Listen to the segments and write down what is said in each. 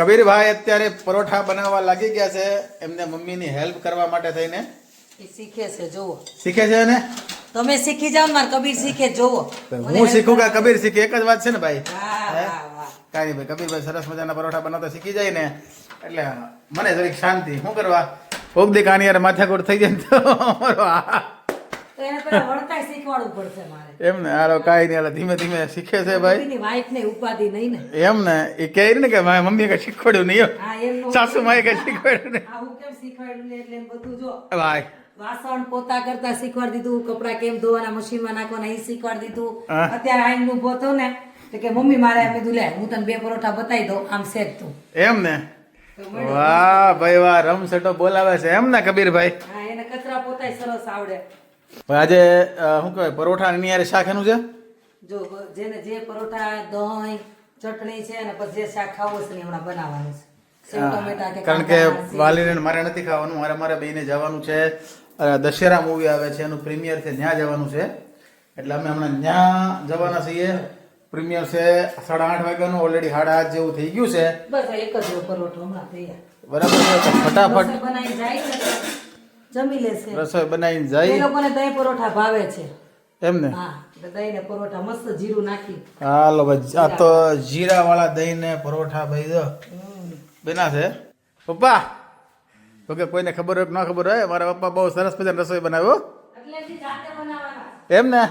કબીરભાઈ અત્યારે પરોઠા બનાવવા લાગી ગયા છે. એમને મમ્મીની હેલ્પ કરવા માટે થઈને. એ શીખે છે જોવો શીખે છે ને તમે શીખી જાઓ ને મારે કબીર શીખે જોવો હું શીખું કે કબીર શીખે? એક જ વાત છે ને ભાઈ. કાંઈ ભાઈ કબીરભાઈ સરસ મજાના પરોઠા બનાવતા શીખી જાય ને એટલે મને જરીક શાંતિ. શું કરવા? કોક દી કાની યાર માથાકૂટ થઈ જાય તો તો એને પેલા વળતાય શીખવાડવું પડશે મારે. એમ ને હાલો કાંઈ નહીં હાલો ધીમે ધીમે શીખે છે ભાઈ. મમ્મીની વાઈફ ને ઉપાધિ નહીં ને. એમ ને એ કહે ને કે મારી મમ્મીએ કઈ શીખવાડ્યું નહીં હો. હા એમનું સાસુ માએ કઈ શીખવાડ્યું નહીં. આવું કેમ શીખવાડ્યું એટલે બધું જો. ભાઈ. વાસણ પોતા કરતા શીખવાડી દીધું કપડા કેમ ધોવાના મશીનમાં નાખવાના એ શીખવાડી દીધું. અત્યારે આઈને ઊભો થયો ને તો કે મમ્મી મારે એમ કીધું લે હું તને બે પરોઠા બતાવી દઉં આમ સેજ તું. એમ ને? વાહ ભાઈ વાહ રમસટો બોલાવે છે. એમ ને કબીરભાઈ? હા એને કચરા પોતાય સરસ આવડે. ભાઈ આજે શું કહેવાય પરોઠા ની શાખેનું શાક એનું છે? જો જેને જે પરોઠા દહીં ચટણી છે અને પછી જે શાક ખાવું છે ને હમણાં બનાવવાનું છે. કારણ કે વાલીને મારે નથી ખાવાનું મારે મારે બેને જવાનું છે. દશેરા મૂવી આવે છે એનું પ્રીમિયર છે ત્યાં જવાનું છે. એટલે અમે હમણાં ત્યાં જવાના છીએ. પ્રીમિયર છે સાડા આઠ વાગ્યાનું ઓલરેડી સાડા આઠ જેવું થઈ ગયું છે. બસ એક જ પરોઠો હમણાં બરાબર ફટાફટ બનાવી જાય જમી લેશે રસોઈ બનાવીને એ લોકોને દહીં પરોઠા ભાવે છે. એમને? હા દહીં ને પરોઠા મસ્ત જીરું નાખી. હાલો ભાઈ આ તો જીરા. વાળા દહીં ને પરોઠા ભાઈ જો. બના છે? પપ્પા તો કે કોઈને ખબર હોય કે ન ખબર હોય મારા પપ્પા બહુ સરસ મજાની રસોઈ બનાવ્યો એટલે એમની જાતે બનાવવાના એમ ને?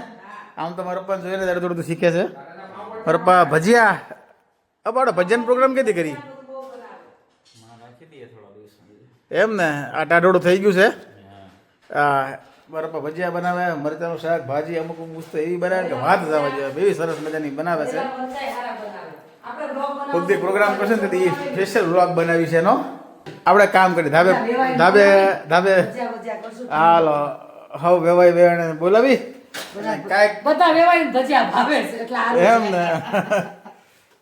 આમ તો મારા પપ્પાને જોઈને થોડું થોડું શીખે છે. મારા પપ્પા ભજીયા. અપાડો ભજન પ્રોગ્રામ કેથી કરી? એમ ને? આ ટાઢોડું થઈ ગયું છે. પપ્પા ભજીયા બનાવે મરચાનું શાક ભાજી અમુક અમુક તો એવી બનાવે કે વાત જવા જેવા એવી સરસ મજાની બનાવે છે. દી પ્રોગ્રામ કરશે ને તેથી સ્પેશિયલ વ્લોગ બનાવી છે એનો. આપણે કામ કરી ધાબે ધાબે ધાબે હાલો હવ વેવાય વેવાણે બોલાવી. કાંઈક બધા વેવાઈને ભજીયા ભાવે છે એટલે એમ ને.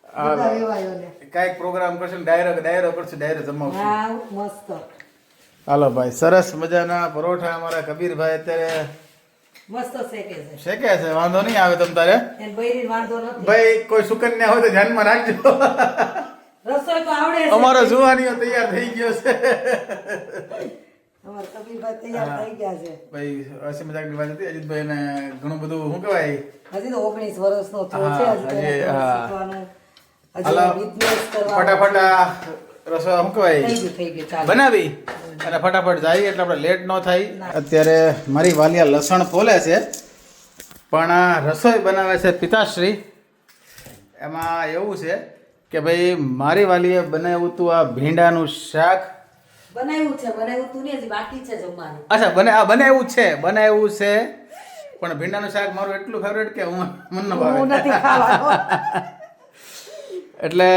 કાંઈક પ્રોગ્રામ કરશે ડાયરો ડાયરો કરશે ડાયરો જમાવશે. મસ્ત. હાલો ભાઈ સરસ મજાના પરોઠા અમારા કબીરભાઈ અત્યારે મસ્ત શેકે છે. શેકે છે વાંધો નહીં આવે તમ તારે. એને બૈરી વાંધો નથી. ભાઈ કોઈ સુકન્યા હોય તો ધ્યાનમાં રાખજો. રસોઈ તો આવડે અમારો જુવાનીઓ તૈયાર થઈ ગયો છે. અમારા કબીરભાઈ તૈયાર થઈ ગયા છે. ભાઈ હસી મજાકની વાત હતી. અજીતભાઈ ને ઘણું બધું શું કહેવાય? હજી તો ઓગણીસ વર્ષનો થયો છે ફટાફટ રસોઈ શું કહેવાય. બનાવી અને ફટાફટ જાય એટલે આપણે લેટ ન થાય. અત્યારે મારી વાલિયા લસણ ફોલે છે પણ આ રસોઈ બનાવે છે પિતાશ્રી. એમાં એવું છે કે ભાઈ મારી વાલીએ બનાવ્યું હતું આ ભીંડાનું શાક. બનાવ્યું છે બનાવ્યું તું ને બાકી છે જમવાનું. અચ્છા બને આ બનાવ્યું છે બનાવ્યું છે. પણ ભીંડાનું શાક મારું એટલું ફેવરેટ કે હું મન ન ભાવે. એટલે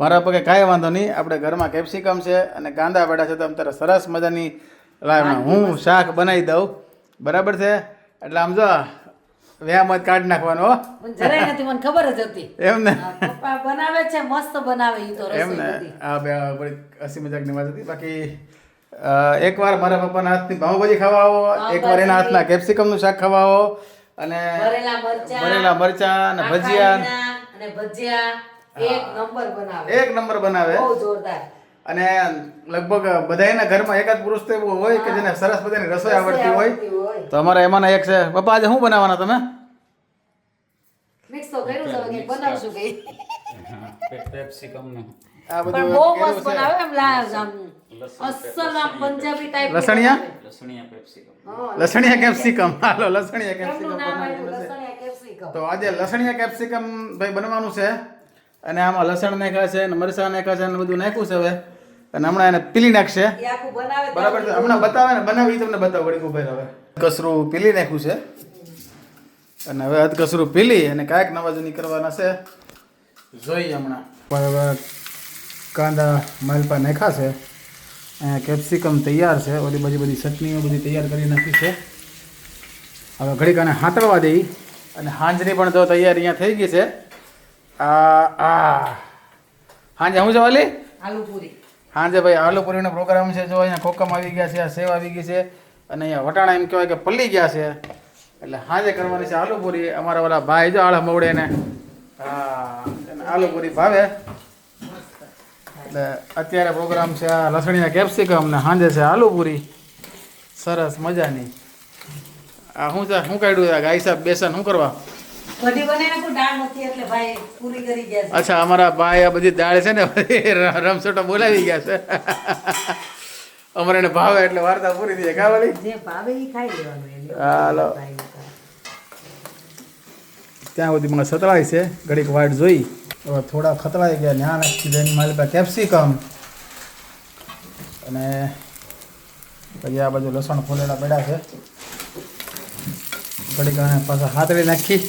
મારા પગે કાંઈ વાંધો નહીં. આપણે ઘરમાં કેપ્સિકમ છે અને કાંદા પડ્યા છે તો અમે તારે સરસ મજાની લાવ હું શાક બનાવી દઉં. બરાબર છે? એટલે આમ જો વ્યામત કાઢી નાખવાનો જરાય નથી મને ખબર જ હતી. એમ ને? પપ્પા બનાવે છે મસ્ત બનાવે ઈ તો એમ ને? આ બે બડી હસી મજાકની વાત હતી. બાકી એકવાર મારા પપ્પાના હાથની પાઉંભાજી ખાવા આવો એકવાર એના હાથના કેપ્સિકમનું શાક ખાવા આવો અને ભરેલા મરચાં, ભરેલા મરચા અને ભજીયા. અને ભજીયા. એક નંબર બનાવે. એક નંબર બનાવે. બહુ જોરદાર. અને લગભગ બધાના ઘરમાં એકાદ પુરુષ તો એવો હોય કે જેને સરસ બધાની રસોઈ આવડતી હોય. તો અમારા એમાંના એક છે. પપ્પા આજે શું બનાવવાના તમે? મિક્સ તો કર્યું છે કંઈક બનાવશું કંઈક. પેપ્સિકમ આ બધું બહુ મસ્ત બનાવે એમ લા- આમ અસલ આમ પંજાબી ટાઈપ લસણિયા? લસણિયા પેપ્સિકમ લસણિયા કેપ્સિકમ હાલો લસણિયા કેપ્સિકમ. તો આજે લસણિયા કેપ્સિકમ ભાઈ બનવાનું છે. અને આમાં લસણ નાખ્યા છે અને મરચાં નાખ્યા છે અને બધું નાખ્યું છે હવે. અને હમણાં એને પીલી નાખશે. એ તો બરાબર છે. હમણાં બતાવે ને બનાવી તમને બતાવો વળી ભાઈ હવે. કસરું પીલી નાખ્યું છે. અને હવે અધકસરું પીલી અને કાંઈક નવાજની કરવાના છે. જોઈએ હમણાં. પણ હવે કાંદા માલપા નાખ્યા છે. અહીંયા કેપ્સિકમ તૈયાર છે. ઓલી બધી બધી ચટણીઓ બધી તૈયાર કરી નાખી છે. હવે ઘડીક આને હાંતળવા દઈ. અને હાંજની પણ જો તૈયાર અહીંયા થઈ ગઈ છે. આ હાંજે હું છે વાલી? આલુપુરી. હાંજે ભાઈ આલુપુરીનો પ્રોગ્રામ છે જો અહીંયા કોકમ આવી ગયા છે આ સેવ આવી ગઈ છે અને અહીંયા વટાણા એમ કહેવાય કે પલ્લી ગયા છે. એટલે હાંજે કરવાની છે આલુપુરી. અમારા ઓલા ભાઈ જો આળા મવડે ને. હા આલુપુરી ભાવે. એટલે અત્યારે પ્રોગ્રામ છે આ લસણીના કેપ્સિકમ ને સાંજે છે આલુપુરી. સરસ મજાની. આ શું છે શું કાઢ્યું ગાય સાહેબ બેસન શું કરવા? કઢી બનાવીને કોઈ દાળ નથી એટલે ભાઈ પૂરી કરી ગયા છે. અચ્છા અમારા ભાઈ આ બધી દાળ છે ને રમસોટો બોલાવી ગયા છે. અમારે એને ભાવે એટલે વાર્તા પૂરી થઈ જાય. જે ભાવે એ ખાઈ લેવાનું હાલો. ત્યાં સુધી મને સતળાય છે ઘડીક વાટ જોઈ. હવે થોડા ખતરાઈ ગયા ત્યાં નાખી મારી પાસે કેપ્સિકમ. અને પછી આ બાજુ લસણ ફોલેલા પડ્યા છે. ઘડીક પાછા હાથડી નાખી.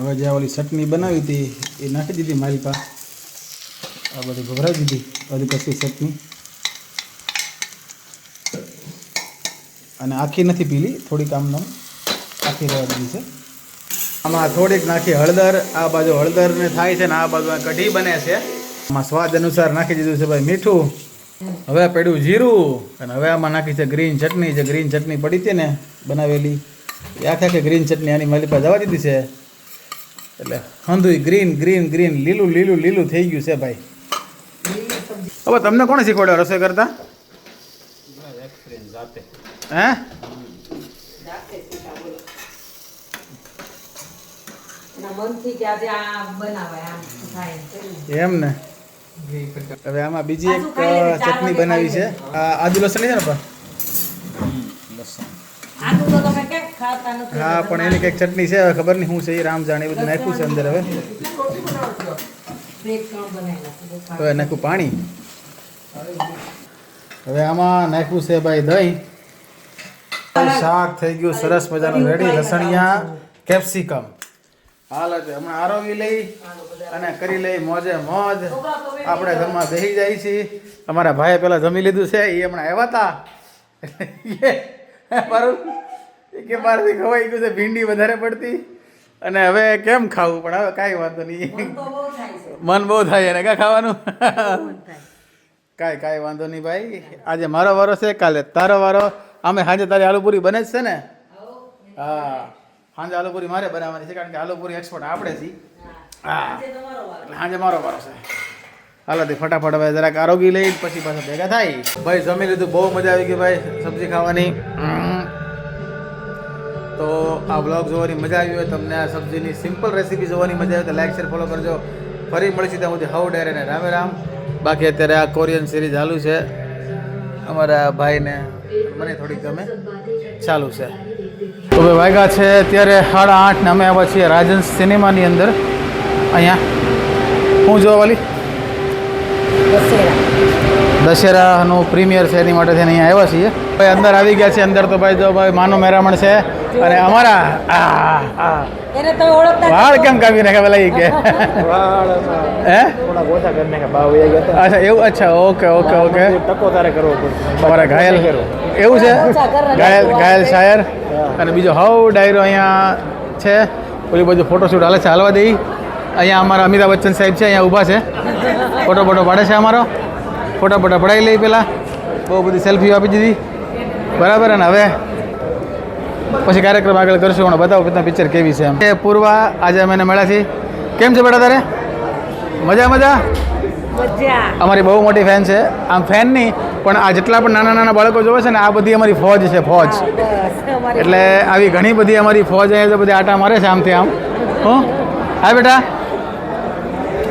હવે જે ઓલી ચટણી બનાવી હતી, એ નાખી દીધી મારી પાસે આ બધી ગભરાવી દીધી. બધી કસી ચટણી. અને આખી નથી પીલી, થોડીક આમ નામ આખી રહેવા દીધી છે. આમાં થોડીક નાખી હળદર, આ બાજુ હળદર ને થાય છે ને આ બાજુ કઢી બને છે. આમાં સ્વાદ અનુસાર નાખી દીધું છે ભાઈ મીઠું. હવે પડ્યું જીરું. અને હવે આમાં નાખી છે ગ્રીન ચટણી. જે ગ્રીન ચટણી પડી હતી ને બનાવેલી, એ આખે આખી ગ્રીન ચટણી આની મારી પાસે જવા દીધી છે. એટલે હંધુય ગ્રીન ગ્રીન ગ્રીન લીલું લીલું લીલું થઈ ગયું છે ભાઈ. હવે તમને કોણે શીખવાડ્યો રસોઈ કરતા? હે? એના મનથી કે આજે આ બનાવાય આમ થાય એમ ને? હવે આમાં બીજી એક ચટણી બનાવી છે. આ આદુ લસણ છે ને પણ આદુ તો તમે ક્યાંક ખાતા નથી હા પણ એની કંઈક ચટણી છે હવે ખબર નહીં શું છે એ રામ જાણે બધું નાખ્યું છે અંદર હવે. છે. હવે નાખ્યું પાણી. હવે આમાં નાખ્યું છે ભાઈ દહીં. શાક થઈ ગયું સરસ મજાનું રેડી લસણિયા કેપ્સિકમ. હાલ હવે હમણાં આરોગી લઈ અને કરી લઈ મોજે મોજ. આપણે જમવા બેસી જાય છીએ. અમારા ભાઈએ પેલા જમી લીધું છે એ હમણાં આવ્યા હતા એ કે મારાથી ખવાઈ ગયું છે ભીંડી વધારે પડતી. અને હવે કેમ ખાવું? પણ હવે કાંઈ વાંધો નહીં. મન બહુ થાય એને કાં ખાવાનું? કાંઈ કાંઈ વાંધો નહીં ભાઈ. આજે મારો વારો છે કાલે તારો વારો. અમે સાંજે તારી આલુપુરી બને જ છે ને? હા. સાંજે આલુપુરી મારે બનાવવાની છે કારણ કે આલુપુરી એક્સપર્ટ આપણે છીએ. હા. સાંજે મારો વારો છે. હાલો તે ફટાફટ હવે જરાક આરોગી લઈ પછી પાછા ભેગા થાય. ભાઈ જમી લીધું. બહુ મજા આવી ગઈ ભાઈ સબ્જી ખાવાની. તો આ બ્લોગ જોવાની મજા આવી હોય તમને આ સબ્જીની સિમ્પલ રેસીપી જોવાની મજા આવે તો લાઈક શેર ફોલો કરજો. ફરી મળીશું ત્યાં સુધી હાઉ ડેરે અને રામે રામ. બાકી અત્યારે આ કોરિયન સિરીઝ ચાલુ છે. અમારા ભાઈને મને થોડીક ગમે. ચાલુ છે. તો ભાઈ વાગ્યા છે અત્યારે સાડા આઠ ને અમે આવ્યા છીએ રાજન સિનેમાની અંદર. અહીંયા. હું જોવા વાલી? દશેરા. દશેરાનું પ્રીમિયર છે એની માટે થઈને અહીંયા આવ્યા છીએ. ભાઈ અંદર આવી ગયા છે. અંદર તો ભાઈ જો ભાઈ માનો મેરામણ છે. અને અમારા આ આ એને તમે ઓળખતા વાળ કેમ કાપી નાખ્યા પેલા ઈ કે? હે? થોડા ઓછા કરીને કે ભાવ એ ગયા. અચ્છા એવું અચ્છા ઓકે ઓકે ઓકે. ટકો તારે કરવો પડશે. તમારા ઘાયલ એવું છે? ઘાયલ ઘાયલ શાયર. અને બીજો હવ ડાયરો અહીંયા છે. ઓલી બાજુ ફોટોશૂટ હાલે છે હાલવા દઈ અહીંયા અમારા અમિતાભ બચ્ચન સાહેબ છે અહીંયા ઊભા છે. ફોટો ફોટો પાડે છે અમારો. ફોટા ફોટા પડાવી લઈ પેલા. બહુ બધી સેલ્ફીઓ આપી દીધી. બરાબર અને હવે પછી કાર્યક્રમ આગળ કરશું હમણાં બતાવો કેટલા પિક્ચર કેવી છે એમ. એ પૂર્વા આજે અમે એને મળ્યા છીએ. કેમ છે બેટા તારે? મજા મજા? અમારી બહુ મોટી ફેન છે. આમ ફેન નહીં પણ આ જેટલા પણ નાના નાના બાળકો જોવે છે ને આ બધી અમારી ફોજ છે ફોજ. એટલે આવી ઘણી બધી અમારી ફોજ અહીંયા બધી આટા મારે છે આમથી આમ. હું? હા બેટા?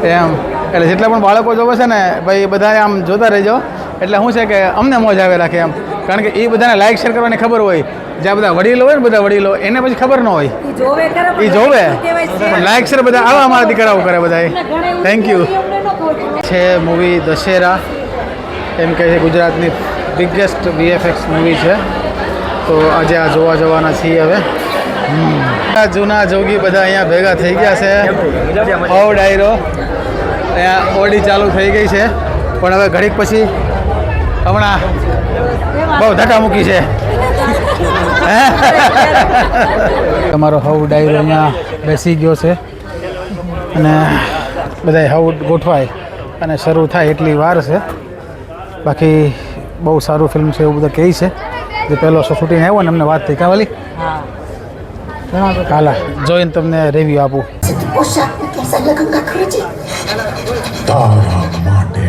એમ. એટલે જેટલા પણ બાળકો જોવે છે ને ભાઈ બધા આમ જોતા રહેજો. એટલે શું છે કે અમને મોજ આવે રાખે એમ. કારણ કે એ બધાને લાઈક શેર કરવાની ખબર હોય. જ્યાં બધા વડીલો હોય ને બધા વડીલો એને પછી ખબર ન હોય. એ જોવે પણ જોવે. છે? બધા આવા અમારા દીકરાઓ કરે બધા થેન્ક યુ. છે મૂવી દશેરા. એમ કહે છે ગુજરાતની બિગેસ્ટ વીએફએક્સ મૂવી છે. તો આજે આ જોવા જવાના છીએ હવે. જૂના જોગી બધા અહીંયા ભેગા થઈ ગયા છે. હવ ડાયરો અહીંયા ઓડી ચાલુ થઈ ગઈ છે. પણ હવે ઘડીક પછી હમણાં બહુ ધક્કા મૂકી છે. તમારો હવ ડાયરો અહીંયા બેસી ગયો છે. અને બધા હવ ગોઠવાય અને શરૂ થાય એટલી વાર છે. બાકી બહુ સારું ફિલ્મ છે એવું બધું કહે છે. જે પહેલો શૂટિંગ આવ્યો ને અમને વાત થઈ. કાં વાલી? હાલા જોઈને તમને રિવ્યુ આપું. તારા માટે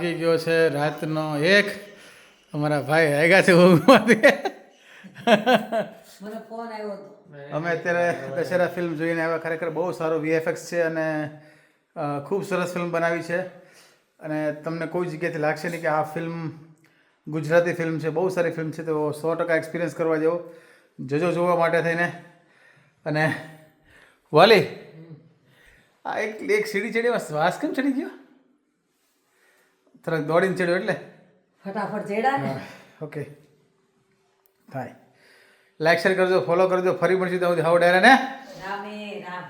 વાગી ગયો છે રાતનો એક. અમારા ભાઈ આવ્યા છે ઊંઘમાંથી અમે અત્યારે દશેરા ફિલ્મ જોઈને આવ્યા. ખરેખર બહુ સારો વીએફએક્સ છે અને ખૂબ સરસ ફિલ્મ બનાવી છે. અને તમને કોઈ જગ્યાએથી લાગશે નહીં કે આ ફિલ્મ ગુજરાતી ફિલ્મ છે બહુ સારી ફિલ્મ છે તો સો ટકા એક્સપિરિયન્સ કરવા જેવો. જજો જોવા માટે થઈને. અને વાલી આ એક એક સીડી ચડીમાં શ્વાસ કેમ ચડી ગયો? તરત દોડીને ચડ્યો એટલે? ફટાફટ ચડ્યા ને. ઓકે થાય. લાઈક શેર કરજો ફોલો કરજો ફરી મળશું સુધી. હાવ ડાયરા ને રામે રામ.